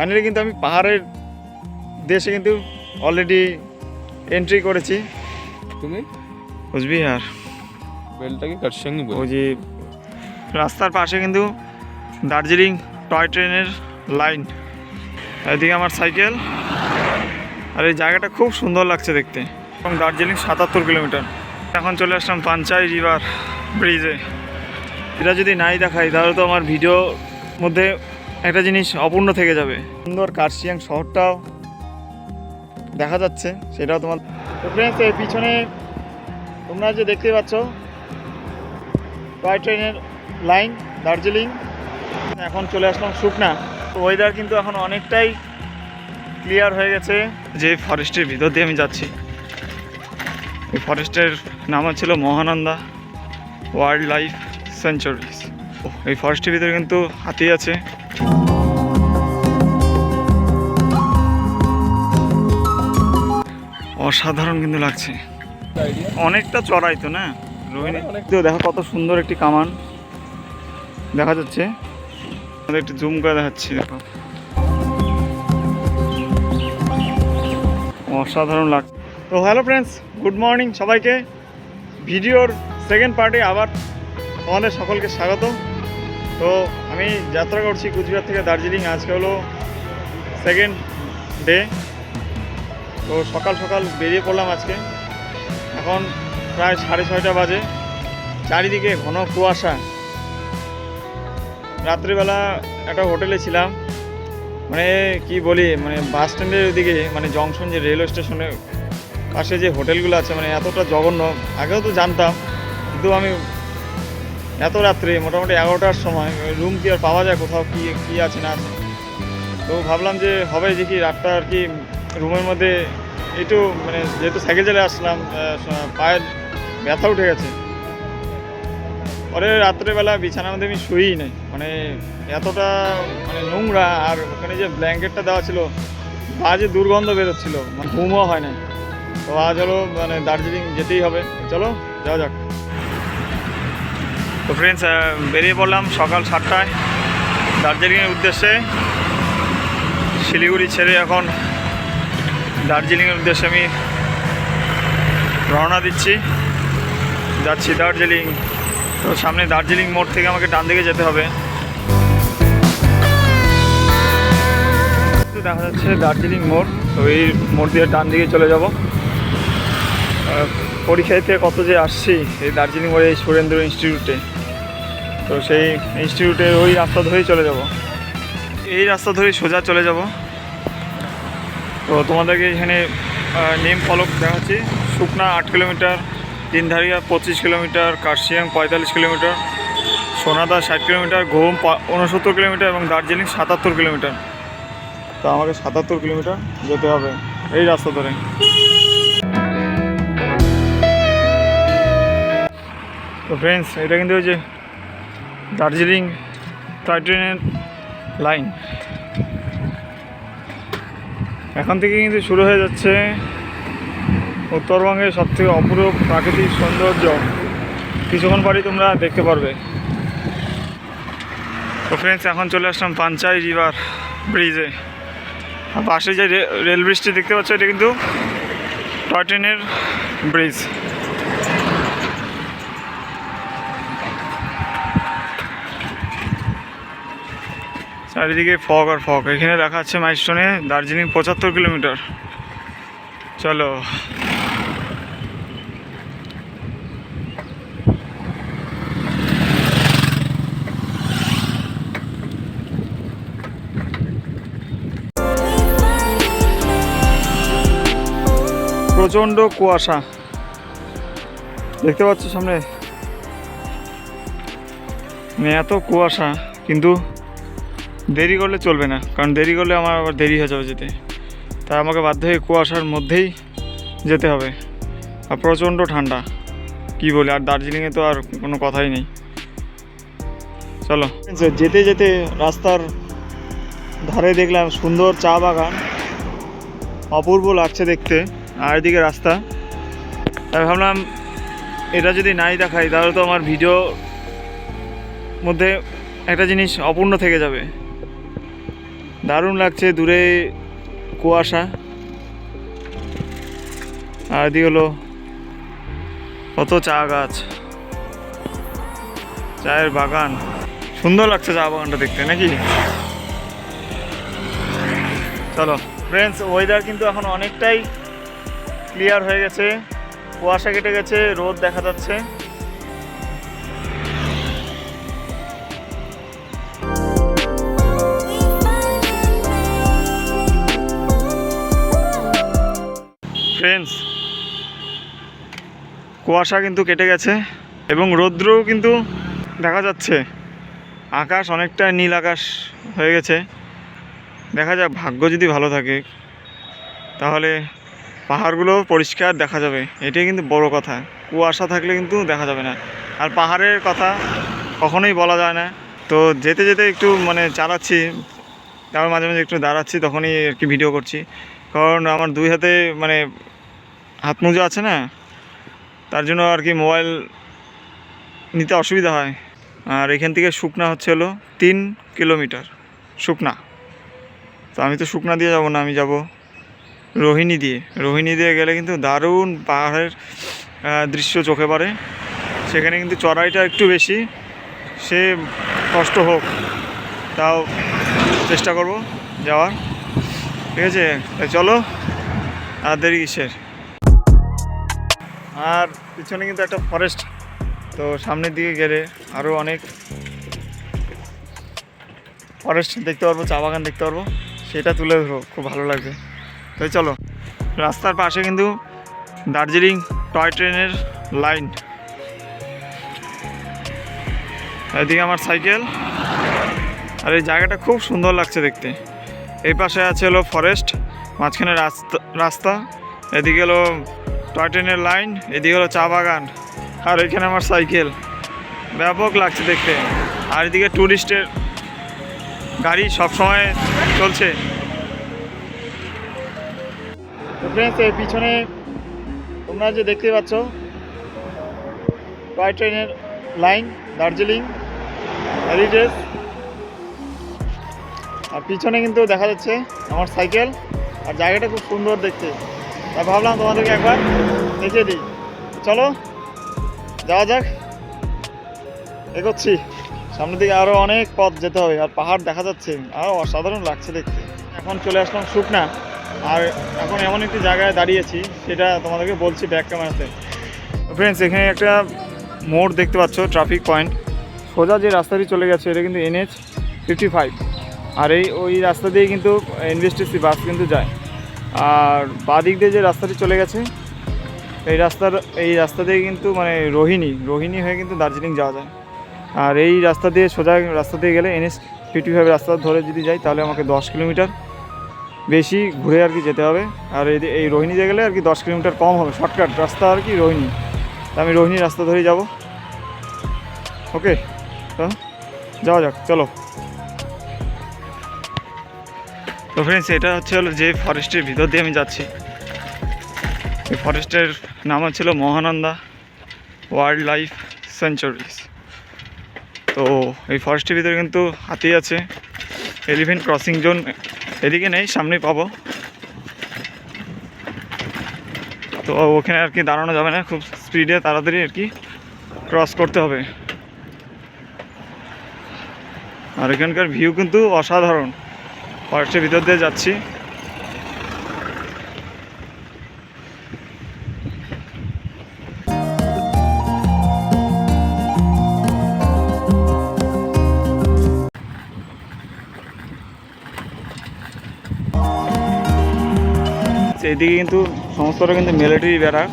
Finally কিন্তু আমি পাহাড়ের দেশে কিন্তু অলরেডি এন্ট্রি করেছি। তুমি? কোচবিহার বেলটাকে কার ওই যে রাস্তার পাশে কিন্তু দার্জিলিং টয় ট্রেনের লাইন। এদিকে আমার সাইকেল। আর এই জায়গাটা খুব সুন্দর লাগছে দেখতে। এবং দার্জিলিং সাতাত্তর কিলোমিটার। এখন চলে আসলাম পাঞ্চাই রিভার ব্রিজে। এটা যদি নাই দেখাই তাহলে তো আমার ভিডিও মধ্যে একটা জিনিস অপূর্ণ থেকে যাবে। সুন্দর কার্শিয়াং শহরটাও দেখা যাচ্ছে সেটাও তোমার। তো এর পিছনে তোমরা যে দেখতে পাচ্ছ টয় ট্রেনের লাইন দার্জিলিং এখন চলে আসলাম শুকনা। ওয়েদার কিন্তু এখন অনেকটাই ক্লিয়ার হয়ে গেছে। যে ফরেস্টের ভিতর দিয়ে আমি যাচ্ছি। এই ফরেস্টের নাম ছিল মহানন্দা ওয়াইল্ড লাইফ সেঞ্চুরিজ এই ফরেস্টের ভিতরে কিন্তু হাতি আছে। অসাধারণ কিন্তু লাগছে। অনেকটা চড়াই তো না? রোহিণী, তো দেখো কত সুন্দর একটি কামান দেখা যাচ্ছে। আমাদের একটু জুম করে দেখাচ্ছি, দেখো। অসাধারণ লাগছে তো হ্যালো ফ্রেন্ডস গুড মর্নিং সবাইকে। ভিডিওর সেকেন্ড পার্টে আবার তোমাদের সকলকে স্বাগত তো আমি যাত্রা করছি কুচবিহার থেকে দার্জিলিং। আজকে হলো সেকেন্ড ডে তো সকাল সকাল বেরিয়ে পড়লাম আজকে। এখন প্রায় সাড়ে ছয়টা বাজে। চারিদিকে ঘন কুয়াশা। রাত্রিবেলা একটা হোটেলে ছিলাম। মানে কি বলি মানে বাস স্ট্যান্ডের ওদিকে মানে জংশন যে রেলওয়ে স্টেশনের পাশে যে হোটেলগুলো আছে মানে এতটা জঘন্য। আগেও তো জানতাম, কিন্তু আমি এত রাত্রে, মোটামুটি এগারোটার সময় রুম কি আর পাওয়া যায় কোথাও, কি কি আছে না আছে? তো ভাবলাম যে হবে যে কি রাতটা আর কি রুমের মধ্যে একটু মানে যেহেতু সাইকেল চালিয়ে আসলাম পায়ের ব্যথা উঠে গেছে। পরে রাত্রেবেলা বিছানার মধ্যে আমি শুই নাই। মানে এতটা মানে নোংরা, আর ওখানে যে ব্ল্যাঙ্কেটটা দেওয়া ছিল বাজে দুর্গন্ধ বেরোচ্ছিল মানে ঘুমও হয় না তো আজ হলো মানে দার্জিলিং যেতেই হবে। চলো, যাওয়া যাক। তো ফ্রেন্ডস বেরিয়ে পড়লাম সকাল সাতটায় দার্জিলিংয়ের উদ্দেশ্যে। শিলিগুড়ি ছেড়ে এখন দার্জিলিংয়ের উদ্দেশ্যে আমি রওনা দিচ্ছি। যাচ্ছি দার্জিলিং। তো সামনে দার্জিলিং মোড় থেকে আমাকে ডান দিকে যেতে হবে। দেখা যাচ্ছে দার্জিলিং মোড়, তো এই মোড় দিয়ে ডান দিকে চলে যাব। পরীক্ষা দিতে কত যে আসছি এই দার্জিলিং মোড়ে এই সুরেন্দ্র ইনস্টিটিউটে। তো সেই ইনস্টিটিউটের ওই রাস্তা ধরেই চলে যাব। এই রাস্তা ধরেই সোজা চলে যাব। তো তোমাদেরকে এখানে নেম ফলক দেখাচ্ছি। শুকনা আট কিলোমিটার, দিনধারিয়া পঁচিশ কিলোমিটার, কার্শিয়াং পঁয়তাল্লিশ কিলোমিটার, সোনাদা ষাট কিলোমিটার, ঘুম উনসত্তর কিলোমিটার এবং দার্জিলিং সাতাত্তর কিলোমিটার। তো আমাকে সাতাত্তর কিলোমিটার যেতে হবে এই রাস্তা ধরে। তো ফ্রেন্ডস এটা কিন্তু ওই যে দার্জিলিং টয় ট্রেনের লাইন। এখন থেকে কিন্তু শুরু হয়ে যাচ্ছে উত্তরবঙ্গের সবথেকে অপরূপ প্রাকৃতিক সৌন্দর্য। কিছুক্ষণ পরেই তোমরা দেখতে পারবে। তো ফ্রেন্ডস এখন চলে আসলাম পাঞ্চাই রিভার ব্রিজে। আর পাশে যে রেল ব্রিজটি দেখতে পাচ্ছ, এটা কিন্তু টয় ট্রেনের ব্রিজ। চারিদিকে ফগ আর ফগ এখানে দেখা আছে মাইস্টোনে দার্জিলিং পঁচাত্তর কিলোমিটার। চলো। প্রচণ্ড কুয়াশা। দেখতে পাচ্ছ সামনে? মানে এত কুয়াশা, কিন্তু দেরি করলে চলবে না, কারণ দেরি করলে আমার আবার দেরি হয়ে যাবে যেতে। তাই আমাকে বাধ্য হয়ে কুয়াশার মধ্যেই যেতে হবে। আর প্রচণ্ড ঠান্ডা, কি বলি, আর দার্জিলিংয়ে তো আর কোনো কথাই নেই। চলো। যেতে যেতে রাস্তার ধারে দেখলাম সুন্দর চা বাগান, অপূর্ব লাগছে দেখতে, আর এদিকে রাস্তা। তাই ভাবলাম এটা যদি নাই দেখাই, তাহলে তো আমার ভিডিও মধ্যে একটা জিনিস অপূর্ণ থেকে যাবে। দারুণ লাগছে দূরে কুয়াশা। আর এদিকে হলো কত চা গাছ। চায়ের বাগান। সুন্দর লাগছে চা বাগানটা দেখতে, নাকি? চলো ফ্রেন্ডস ওয়েদার কিন্তু এখন অনেকটাই ক্লিয়ার হয়ে গেছে। কুয়াশা কেটে গেছে, রোদ দেখা যাচ্ছে। ফ্রেন্ডস কুয়াশা কিন্তু কেটে গেছে এবং রৌদ্রও কিন্তু দেখা যাচ্ছে। আকাশ অনেকটা নীল আকাশ হয়ে গেছে। দেখা যাক, ভাগ্য যদি ভালো থাকে, তাহলে পাহাড়গুলো পরিষ্কার দেখা যাবে। এটাই কিন্তু বড় কথা। কুয়াশা থাকলে কিন্তু দেখা যাবে না। আর পাহাড়ের কথা কখনোই বলা যায় না। তো যেতে যেতে একটু মানে চালাচ্ছি, তারপর মাঝে মাঝে একটু দাঁড়াচ্ছি, তখনই আর কি ভিডিও করছি। কারণ আমার দুই হাতে মানে হাত মোজা আছে না, তার জন্য আর কি মোবাইল নিতে অসুবিধা হয়। আর এখান থেকে শুকনা হচ্ছে হলো তিন কিলোমিটার, শুকনা। তো আমি তো শুকনা দিয়ে যাব না, আমি যাব রোহিণী দিয়ে। রোহিণী দিয়ে গেলে কিন্তু দারুণ পাহাড়ের দৃশ্য চোখে পড়ে। সেখানে কিন্তু চড়াইটা একটু বেশি, সে কষ্ট হোক, তাও চেষ্টা করব যাওয়ার। ঠিক আছে? চলো, আর দেরি কিসের? আর পিছনে কিন্তু একটা ফরেস্ট তো সামনের দিকে গেলে আরও অনেক ফরেস্ট দেখতে পারব, চা বাগান দেখতে পারব, সেটা তুলে ধরো, খুব ভালো লাগবে। তাই চলো, রাস্তার পাশে কিন্তু দার্জিলিং টয় ট্রেনের লাইন। এদিকে আমার সাইকেল, আর এই জায়গাটা খুব সুন্দর লাগছে দেখতে। এই পাশে আছে হলো ফরেস্ট মাঝখানে রাস্তা রাস্তা, এদিকে হলো টয় ট্রেনের লাইন এদিকে হলো চা বাগান, আর এখানে আমার সাইকেল ব্যাপক লাগছে দেখতে। আর এদিকে ট্যুরিস্টের গাড়ি সব সময় চলছে পিছনে তোমরা যে দেখতে পাচ্ছ টয় ট্রেনের লাইন দার্জিলিং হেরিটেজ আর পিছনে কিন্তু দেখা যাচ্ছে আমার সাইকেল, আর জায়গাটা খুব সুন্দর দেখতে। তা ভাবলাম তোমাদেরকে একবার দেখিয়ে দিই। চলো, যাওয়া যাক। এগোচ্ছি। সামনের দিকে আরও অনেক পথ যেতে হবে, আর পাহাড় দেখা যাচ্ছে। আরও অসাধারণ লাগছে দেখতে। এখন চলে আসলাম শুকনা। আর এখন এমন একটি জায়গায় দাঁড়িয়েছি, সেটা তোমাদেরকে বলছি ব্যাক ক্যামেরাতে ফ্রেন্ডস এখানে একটা মোড় দেখতে পাচ্ছ ট্রাফিক পয়েন্ট সোজা যে রাস্তাটি চলে গেছে, এটা কিন্তু এনএচ ফিফটি ফাইভ আর এই ওই রাস্তা দিয়ে কিন্তু এনবিএসটিসি বাস কিন্তু যায়। আর বাদিক দিয়ে যে রাস্তাটি চলে গেছে, এই রাস্তার, এই রাস্তা দিয়ে কিন্তু মানে রোহিণী রোহিণী হয়ে কিন্তু দার্জিলিং যাওয়া যায়। আর এই রাস্তা দিয়ে সোজা রাস্তা দিয়ে গেলে এনএস ফিফটি ফাইভ রাস্তা ধরে যদি যাই, তাহলে আমাকে দশ কিলোমিটার বেশি ঘুরে আর কি যেতে হবে। আর এই এই রোহিণী দিয়ে গেলে আর কি দশ কিলোমিটার কম হবে। শর্টকাট রাস্তা আর কি রোহিণী। তা আমি রোহিণী রাস্তা ধরেই যাব। ওকে তো যাওয়া যাক, চলো। তো ফ্রেন্ডস এটা হচ্ছে হলো যে ফরেস্টের ভিতর দিয়ে আমি যাচ্ছি। এই ফরেস্টের নাম হচ্ছিল মহানন্দা ওয়াইল্ড লাইফ সেঞ্চুরিজ তো এই ফরেস্টের ভিতরে কিন্তু হাতি আছে এলিফেন্ট ক্রসিং জোন এদিকে নেই, সামনেই পাবো। তো ওখানে আর কি দাঁড়ানো যাবে না, খুব স্পিডে তাড়াতাড়ি আর কি ক্রস করতে হবে। আর এখানকার ভিউ কিন্তু অসাধারণ। ফরেস্টের ভিতর দিয়ে যাচ্ছি। এদিকে কিন্তু সমস্তটা কিন্তু মিলিটারি ব্যারাক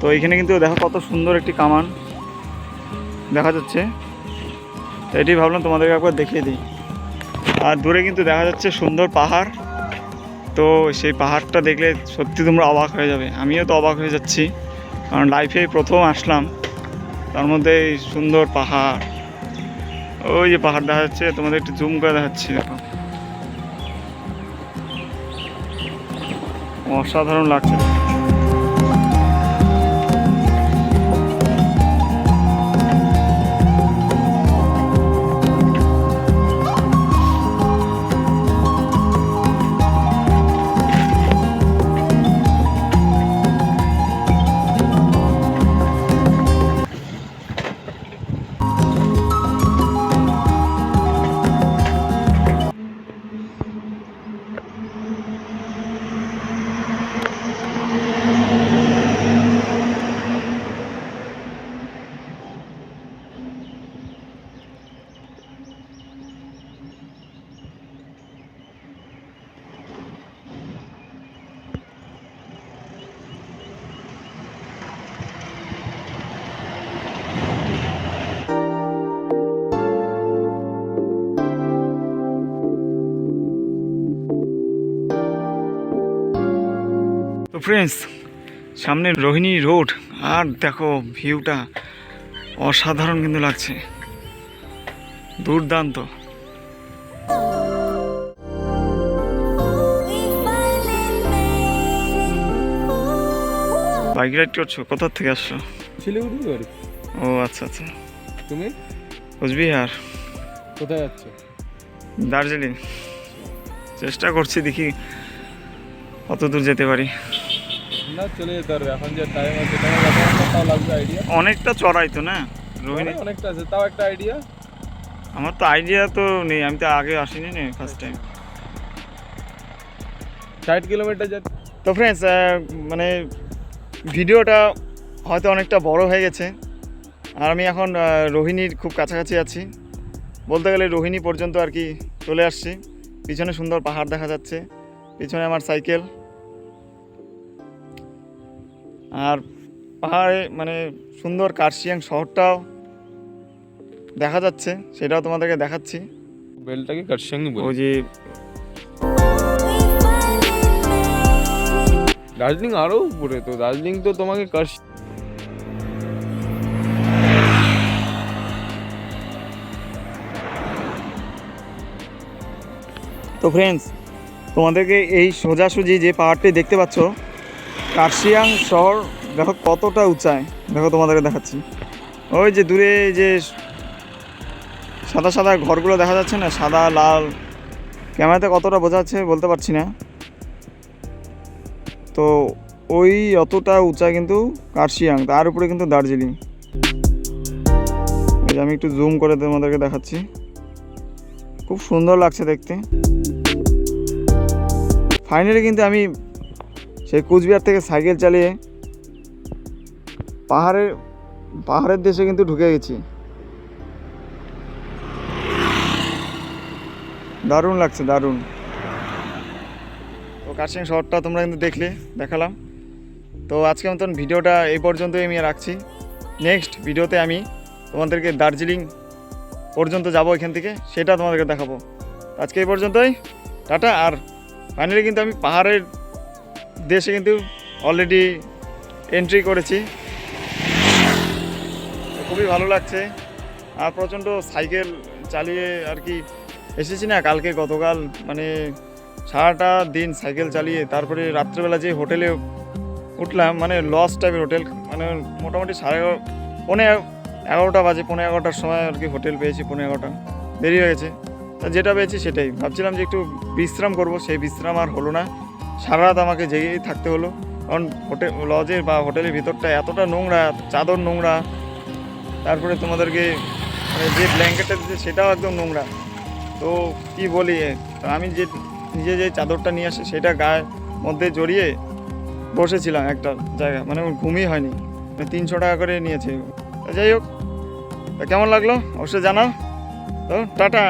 তো এখানে কিন্তু দেখো কত সুন্দর একটি কামান দেখা যাচ্ছে। তো এটি ভাবলাম তোমাদেরকে একবার দেখিয়ে দিই। আর দূরে কিন্তু দেখা যাচ্ছে সুন্দর পাহাড়। তো সেই পাহাড়টা দেখলে সত্যি তোমরা অবাক হয়ে যাবে। আমিও তো অবাক হয়ে যাচ্ছি। কারণ লাইফে প্রথম আসলাম। তার মধ্যে এই সুন্দর পাহাড়। ওই যে পাহাড় দেখা যাচ্ছে, তোমাদের একটু জুম করে দেখাচ্ছি, দেখো। অসাধারণ লাগছে। ফ্রেন্ডস সামনে রোহিণী রোড। আর দেখো ভিউটা অসাধারণ কিন্তু লাগছে। দুর্দান্ত। বাইক রাইড করছ? কোথা থেকে আসছো? শিলিগুড়ি বাড়ি। ও আচ্ছা আচ্ছা। তুমি? কোচবিহার। কোথায় যাচ্ছ? দার্জিলিং। চেষ্টা করছি দেখি কত দূর যেতে পারি। না চলে যেতে পারবে। এখন যে টাইম আছে তাও লাগবে আইডিয়া অনেকটা চড়াই তো না রোহিণী? অনেকটা আছে। তাও একটা আইডিয়া আমার তো আইডিয়া তো নেই আমি তো আগে আসিনি না ফার্স্ট টাইম ষাট কিলোমিটার যা তো ফ্রেন্ডস মানে ভিডিওটা হয়তো অনেকটা বড় হয়ে গেছে। আর আমি এখন রোহিণীর খুব কাছাকাছি আছি। বলতে গেলে রোহিণী পর্যন্ত আর কি চলে আসছি। পিছনে সুন্দর পাহাড় দেখা যাচ্ছে। পিছনে আমার সাইকেল। আর পাহাড়ে মানে সুন্দর কার্শিয়াং শহরটাও দেখা যাচ্ছে সেটাও তোমাদেরকে দেখাচ্ছি। বেলটাকে কারসঙ্গি বলে। ওই যে দার্জিলিং আরও উপরে তো দার্জিলিং তো তোমাকে কার তো ফ্রেন্ডস তোমাদেরকে এই সোজাসুজি যে পাহাড়টি দেখতে পাচ্ছ কার্শিয়াং শহর, দেখো কতটা উঁচায়। দেখো তোমাদেরকে দেখাচ্ছি। ওই যে দূরে যে সাদা সাদা ঘরগুলো দেখা যাচ্ছে না, সাদা, লাল, ক্যামেরাতে কতটা বোঝা যাচ্ছে বলতে পারছি না। তো ওই অতটা উঁচা কিন্তু কার্শিয়াং, তার উপরে কিন্তু দার্জিলিং। এই যে আমি একটু জুম করে তোমাদেরকে দেখাচ্ছি। খুব সুন্দর লাগছে দেখতে। ফাইনালি কিন্তু আমি সেই কুচবিহার থেকে সাইকেল চালিয়ে পাহাড়ের পাহাড়ের দেশে কিন্তু ঢুকে গেছি। দারুণ লাগছে, দারুণ। তো কাশিং শহরটা তোমরা কিন্তু দেখলে, দেখালাম। তো আজকে মতন ভিডিওটা এই পর্যন্তই আমি রাখছি। নেক্সট ভিডিওতে আমি তোমাদেরকে দার্জিলিং পর্যন্ত যাব এখান থেকে, সেটা তোমাদেরকে দেখাবো। আজকে এই পর্যন্তই, টাটা, আর ফাইনালি কিন্তু আমি পাহাড়ের দেশে কিন্তু অলরেডি এন্ট্রি করেছি। খুবই ভালো লাগছে। আর প্রচণ্ড সাইকেল চালিয়ে আর কি এসেছি না, কালকে গতকাল মানে সারাটা দিন সাইকেল চালিয়ে, তারপরে রাত্রেবেলা যে হোটেলে উঠলাম মানে লস টাইপের হোটেল মানে মোটামুটি সাড়ে এগারো, পৌনে এগারোটা বাজে, পৌনে এগারোটার সময় আর কি হোটেল পেয়েছি, পৌনে এগারোটা। দেরি হয়ে গেছে। যেটা পেয়েছি সেটাই। ভাবছিলাম যে একটু বিশ্রাম করব, সেই বিশ্রাম আর হলো না। সারা রাত আমাকে জেগেই থাকতে হলো। কারণ হোটেল লজের বা হোটেলের ভিতরটা এতটা নোংরা, চাদর নোংরা, তারপরে তোমাদেরকে মানে যে ব্ল্যাঙ্কেটটা দিচ্ছে সেটাও একদম নোংরা। তো কি বলি আমি যে নিজে যে চাদরটা নিয়ে আসি সেটা গায়ের মধ্যে জড়িয়ে বসেছিলাম একটা জায়গা মানে ঘুমই হয়নি। মানে তিনশো টাকা করে নিয়েছে। যাই হোক কেমন লাগল? অবশ্যই জানাও। তো টাটা।